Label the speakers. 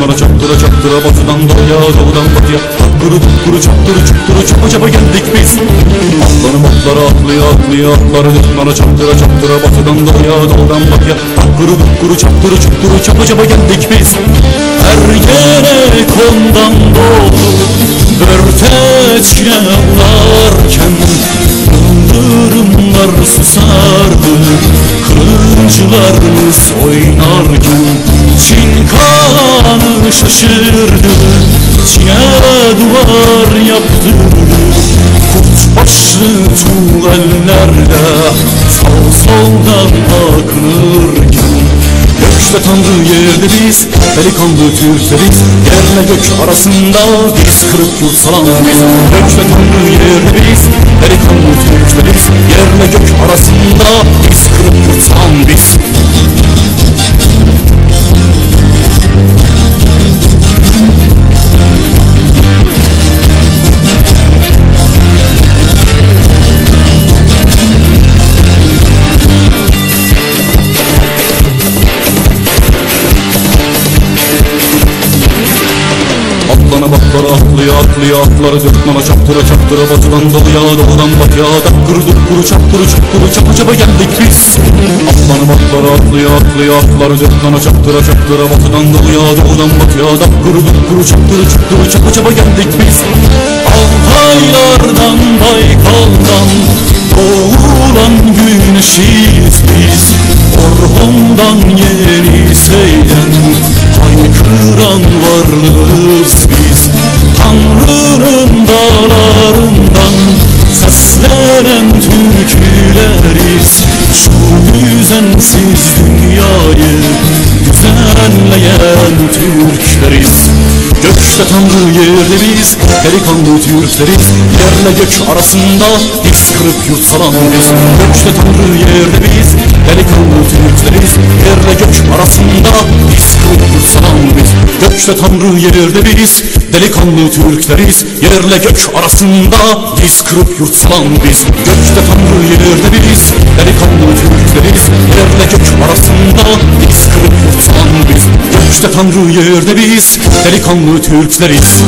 Speaker 1: dırtmana çaptıra çaptıra batıdan doğuya doğudan batıya. Kuru kuru çaptırı çaptırı çapa çapa geldik biz. Atlarım atlara atlaya atlaya atları dırtmana çaptıra çaptıra batıdan doğuya doğudan batıya. Kuru kuru çaptırı çaptırı çapa çapa geldik biz. Ergenekon'dan doğdu Börteçle ağlarken Yıldırımlar susardı. Kılıçlarımız oynarken Çin şaşırdı Çin'e duvar yaptırdı Kutbaşlı tuğellerde Sağ soldan akınırken Gökte tanrı yerde biz Delikanlı Türkleriz Yerle gök arasında Biz kırıp yurtsalan biz Gökte tanrı yerde biz Delikanlı Türkleriz Yerle gök Atlana baklara atlaya atlaya atları dürtmana çaptıra çaptıra batıdan doğuya doğudan batıya Dakkuru dukkuru çaptırı çaptırı çapa çapa geldik biz. Atlana baklara atlaya atlaya atları dürtmana çaptıra çaptıra batıdan doğuya doğudan batıya Dakkuru dukkuru çaptırı çaptırı çapa çapa geldik biz. Altaylardan Baykal'dan doğulan güneşiz biz. Orhon'dan yeni düzensiz dünyayı düzenleyen Türkleriz. Gökte Tanrı yerde biz Delikanlı Türkleriz. Yerle gök arasında Diz kırıp yurt salan biz Gökte Tanrı yerde biz Delikanlı Türkleriz. Yerle gök arasında Diz kırıp yurt salan biz Gökte Tanrı yerde biz Delikanlı Türkleriz. Yerle gök arasında Diz kırıp yurt salan biz Gökte Tanrı yerde biz Delikanlı Türkleriz arasında Diz kırıp yurt salan biz. Gökte Tanrı yerde biz Delikanlı Türkleriz